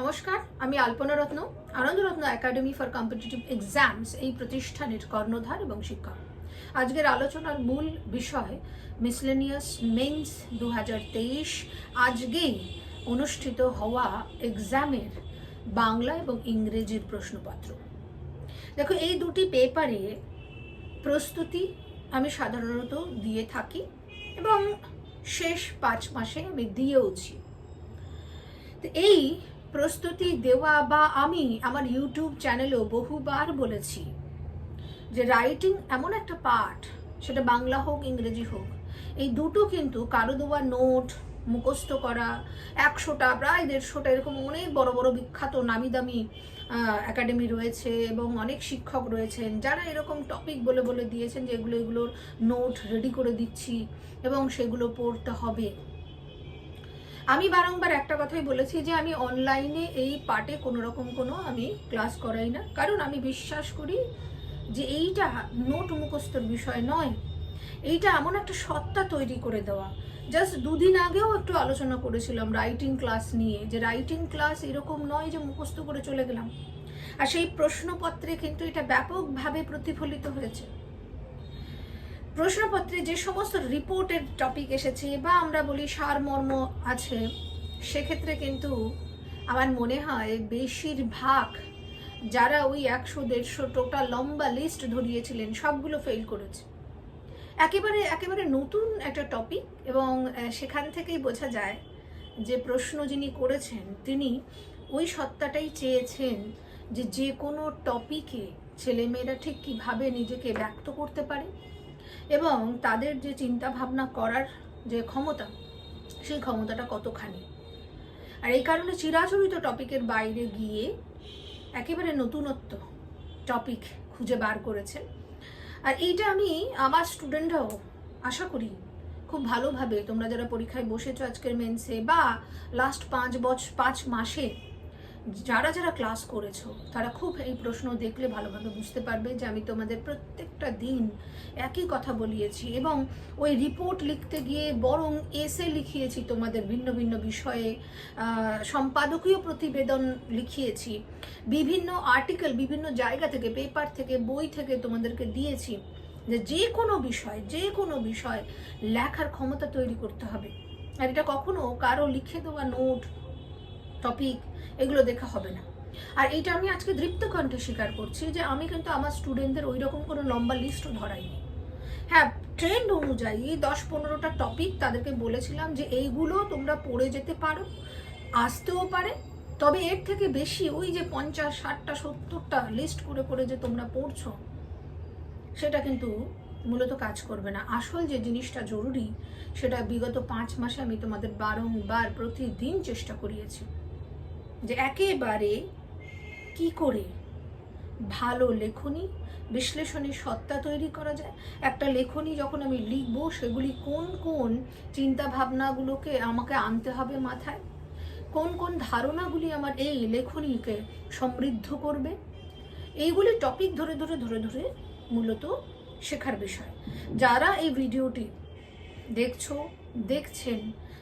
নমস্কার, আমি Alpana Ratna, Anandaratna academy for competitive exams এই প্রতিষ্ঠানের কর্ণধার এবং শিক্ষক। আজকের আলোচনার মূল বিষয় মিসলেনিয়াস মেন্স দু হাজার তেইশ, আজকেই অনুষ্ঠিত হওয়া এক্সামের বাংলা এবং ইংরেজির প্রশ্নপত্র। দেখো, এই দুটি পেপারে প্রস্তুতি আমি সাধারণত দিয়ে থাকি এবং শেষ পাঁচ মাসে আমি দিয়েওছি। তো এই প্রস্তুতি দেওয়া বা আমি আমার ইউটিউব চ্যানেলেও বহুবার বলেছি যে রাইটিং এমন একটা পার্ট সেটা বাংলা হোক, ইংরেজি হোক, এই দুটো কিন্তু কারও দেওয়া নোট মুখস্থ করা, একশোটা, প্রায় দেড়শোটা, এরকম অনেক বড় বড় বিখ্যাত নামি দামি একাডেমি রয়েছে এবং অনেক শিক্ষক রয়েছেন যারা এরকম টপিক বলে বলে দিয়েছেন যে এগুলো, এগুলোর নোট রেডি করে দিচ্ছি এবং সেগুলো পড়তে হবে। আমি বারংবার একটা কথাই বলেছি যে আমি অনলাইনে এই পার্টে কোনো রকম কোনো আমি ক্লাস করাই না। কারণ আমি বিশ্বাস করি যে এইটা নোট মুখস্থর বিষয় নয়। এইটা এমন একটা সত্তা তৈরি করে দেওয়া। জাস্ট দুদিন আগেও একটু আলোচনা করেছিলাম রাইটিং ক্লাস নিয়ে যে রাইটিং ক্লাস এরকম নয় যে মুখস্থ করে চলে গেলাম। আর সেই প্রশ্নপত্রে কিন্তু এটা ব্যাপকভাবে প্রতিফলিত হয়েছে। প্রশ্নপত্রে যে সমস্ত রিপোর্টের টপিক এসেছে বা আমরা বলি সারমর্ম আছে, সেক্ষেত্রে কিন্তু আমার মনে হয় বেশিরভাগ যারা ওই একশো, দেড়শো টোটাল লম্বা লিস্ট ধরিয়েছিলেন, সবগুলো ফেল করেছে। একেবারে একেবারে নতুন একটা টপিক এবং সেখান থেকেই বোঝা যায় যে প্রশ্ন যিনি করেছেন, তিনি ওই সত্তাটাই চেয়েছেন যে যে কোনো টপিকে ছেলেমেয়েরা ঠিক কীভাবে নিজেকে ব্যক্ত করতে পারে এবং তাদের যে চিন্তা ভাবনা করার যে ক্ষমতা, সেই ক্ষমতাটা কতখানি? আর এই কারণে চিরাচরিত টপিকের বাইরে গিয়ে একেবারে নতুনত্ব টপিক খুঁজে বার করেছেন আর এইটা আমি আমার স্টুডেন্টরাও আশা করি খুব ভালোভাবে, তোমরা যারা পরীক্ষায় বসেছো আজকের মেন্সে বা লাস্ট পাঁচ বছর পাঁচ মাসে যারা যারা ক্লাস করেছ, তারা খুব এই প্রশ্ন দেখলে ভালোভাবে বুঝতে পারবে যে আমি তোমাদের প্রত্যেকটা দিন একই কথা বলিয়েছি এবং ওই রিপোর্ট লিখতে গিয়ে বরং এসে লিখিয়েছি তোমাদের ভিন্ন ভিন্ন বিষয়ে সম্পাদকীয় প্রতিবেদন লিখিয়েছি, বিভিন্ন আর্টিকেল বিভিন্ন জায়গা থেকে পেপার থেকে, বই থেকে তোমাদেরকে দিয়েছি যে যে কোনো বিষয়, যে কোনো বিষয় লেখার ক্ষমতা তৈরি করতে হবে। আর এটা কখনো কারও লিখে দেওয়া নোট টপিক এগুলো দেখা হবে না। আর এইটা আমি আজকে দৃপ্ত কণ্ঠে স্বীকার করছি যে আমি কিন্তু আমার স্টুডেন্টদের ওই রকম কোনো লম্বা লিস্টও ধরাইনি। হ্যাঁ ট্রেন্ড অনুযায়ী দশ পনেরোটা টপিক তাদেরকে বলেছিলাম যে এইগুলো তোমরা পড়ে যেতে পারো, আসতেও পারে, তবে এর থেকে বেশি ওই যে পঞ্চাশ, ষাটটা, সত্তরটা লিস্ট করে করে যে তোমরা পড়ছো, সেটা কিন্তু মূলত কাজ করবে না। আসল যে জিনিসটা জরুরি, সেটা বিগত পাঁচ মাসে আমি তোমাদের বারংবার প্রতিদিন চেষ্টা করিয়েছি। যে একেবারে কি করে ভালো লেখনী বিশ্লেষণী সত্তা তৈরি করা যায়? একটা লেখনী যখন আমি লিখব, সেগুলি কোন কোন চিন্তা ভাবনাগুলোকে আমাকে আনতে হবে মাথায়? কোন কোন ধারণাগুলি আমার এই লেখনীকে সমৃদ্ধ করবে? এইগুলি টপিক ধরে ধরে ধরে ধরে মূলত শেখার বিষয়। যারা এই ভিডিওটি দেখছ, দেখছেন,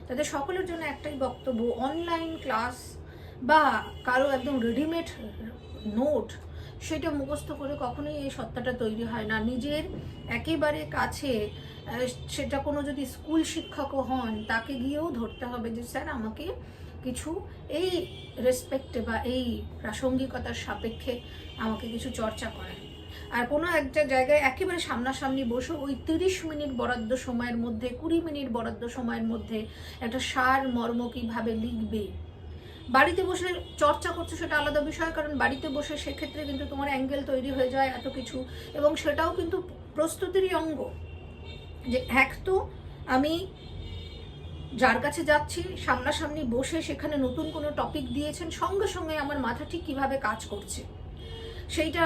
তাদের সকলের জন্য একটাই বক্তব্য অনলাইন ক্লাস বা কারও একদম রেডিমেড নোট সেটা মুখস্থ করে কখনোই এই সত্তাটা তৈরি হয় না। নিজের একেবারে কাছে সেটা কোনো যদি স্কুল শিক্ষকও হন, তাকে গিয়েও ধরতে হবে যে, স্যার, আমাকে কিছু এই রেসপেক্টে বা এই প্রাসঙ্গিকতার সাপেক্ষে আমাকে কিছু চর্চা করায় আর কোনো একটা জায়গায় একেবারে সামনাসামনি বসে ওই তিরিশ মিনিট বরাদ্দ সময়ের মধ্যে, কুড়ি মিনিট বরাদ্দ সময়ের মধ্যে একটা সার মর্ম কীভাবে লিখবে বাড়িতে বসে চর্চা করছ সেটা আলাদা বিষয়, কারণ বাড়িতে বসে সেক্ষেত্রে কিন্তু তোমার অ্যাঙ্গেল তৈরি হয়ে যায় এত কিছু। এবং সেটাও কিন্তু প্রস্তুতিরই অঙ্গ। যে এক তো আমি যার কাছে যাচ্ছি, সামনাসামনি বসে সেখানে নতুন কোনো টপিক দিয়েছেন, সঙ্গে সঙ্গে আমার মাথা ঠিক কীভাবে কাজ করছে। সেইটা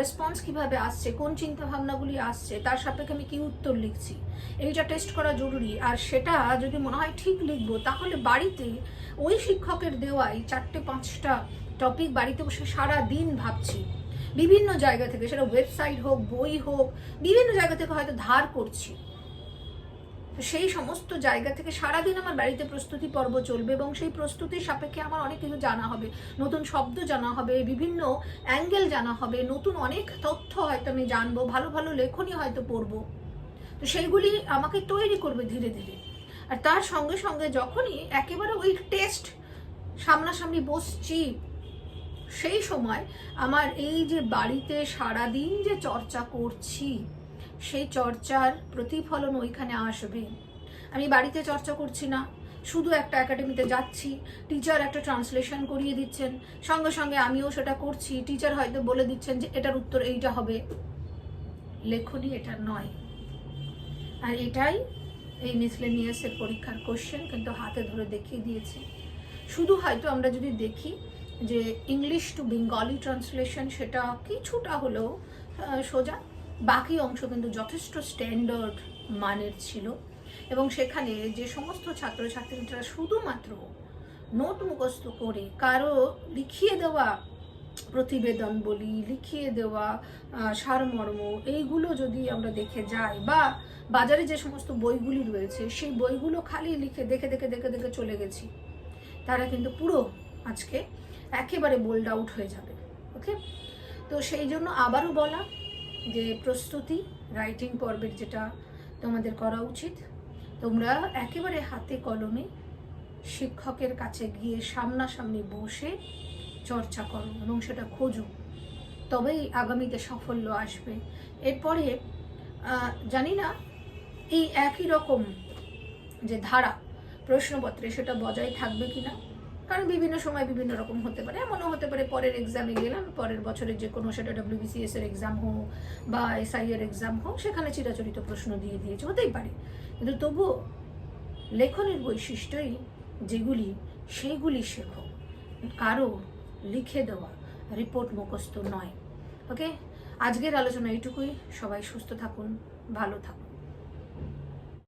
রেসপন্স কীভাবে আসছে, কোন চিন্তা ভাবনাগুলি আসছে, তার সাপেক্ষে আমি কি উত্তর লিখছি, এইটা টেস্ট করা জরুরি। আর সেটা যদি মনে হয় ঠিক লিখব, তাহলে বাড়িতে ওই শিক্ষকের দেওয়াই চারটে পাঁচটা টপিক বাড়িতে বসে সারা দিন ভাবছি। বিভিন্ন জায়গা থেকে, সেটা ওয়েবসাইট হোক, বই হোক, বিভিন্ন জায়গা থেকে হয়তো ধার করছি। সেই সমস্ত জায়গা থেকে সারাদিন আমার বাড়িতে প্রস্তুতি পর্ব চলবে এবং সেই প্রস্তুতির সাপেক্ষে আমার অনেক কিছু জানা হবে। নতুন শব্দ জানা হবে, বিভিন্ন অ্যাঙ্গেল জানা হবে, নতুন অনেক তথ্য হয়তো আমি জানব, ভালো ভালো লেখনই হয়তো পড়ব। তো সেইগুলি আমাকে তৈরি করবে ধীরে ধীরে। আর তার সঙ্গে সঙ্গে যখনই একেবারে ওই টেস্ট সামনাসামনি বসছি, সেই সময় আমার এই যে বাড়িতে সারাদিন যে চর্চা করছি সেই চর্চার প্রতিফলন ওইখানে আসবে। আমি বাড়িতে চর্চা করছি না, শুধু একটা একাডেমিতে যাচ্ছি টিচার একটা ট্রান্সলেশন করিয়ে দিচ্ছেন, সঙ্গে সঙ্গে আমিও সেটা করছি টিচার হয়তো বলে দিচ্ছেন যে এটার উত্তর এইটা হবে। লেখনি এটা নয়। আর এটাই এই মিসলেনিয়াসের পরীক্ষার কোশ্চেন কিন্তু হাতে ধরে দেখিয়ে দিয়েছে। শুধু হয়তো আমরা যদি দেখি যে ইংলিশ টু বেঙ্গলি ট্রান্সলেশন সেটা কিছুটা হলেও সোজা। বাকি অংশ কিন্তু যথেষ্ট স্ট্যান্ডার্ড মানের ছিল। এবং সেখানে যে সমস্ত ছাত্রছাত্রীরা শুধুমাত্র নোট মুখস্থ করে কারও লিখিয়ে দেওয়া প্রতিবেদন বলি, লিখিয়ে দেওয়া সারমর্ম, এইগুলো যদি আমরা দেখে যাই বা বাজারে যে সমস্ত বইগুলি রয়েছে, সেই বইগুলো খালি লিখে দেখে দেখে দেখে দেখে চলে গেছি, তারা কিন্তু পুরো আজকে একেবারে বোল্ড আউট হয়ে যাবে ওকে তো সেই জন্য আবারও বলা যে প্রস্তুতি রাইটিং পর্বের যেটা তোমাদের করা উচিত। তোমরা একেবারে হাতে কলমে শিক্ষকের কাছে গিয়ে সামনাসামনি বসে চর্চা করো এবং সেটা খোঁজো। তবেই আগামীতে সাফল্য আসবে। এরপরে জানি না, এই একই রকম যে ধারা প্রশ্নপত্রে সেটা বজায় থাকবে কিনা কারণ বিভিন্ন সময় বিভিন্ন রকম হতে পারে। এমনও হতে পারে পরের এক্সামে গেলাম, পরের বছরের যে কোনো সেটা ডাব্লিউবিসিএস এর এক্সাম হোক বা এসআই এর এক্সাম হোক, সেখানে চিরাচরিত প্রশ্ন দিয়ে দিয়েছে, হতেই পারে। কিন্তু তবুও লেখনের বৈশিষ্ট্যই যেগুলি, সেইগুলি শেখো। কারও লিখে দেওয়া রিপোর্ট মুখস্থ নয়। ওকে আজকের আলোচনা এইটুকুই। সবাই সুস্থ থাকুন, ভালো থাকুন।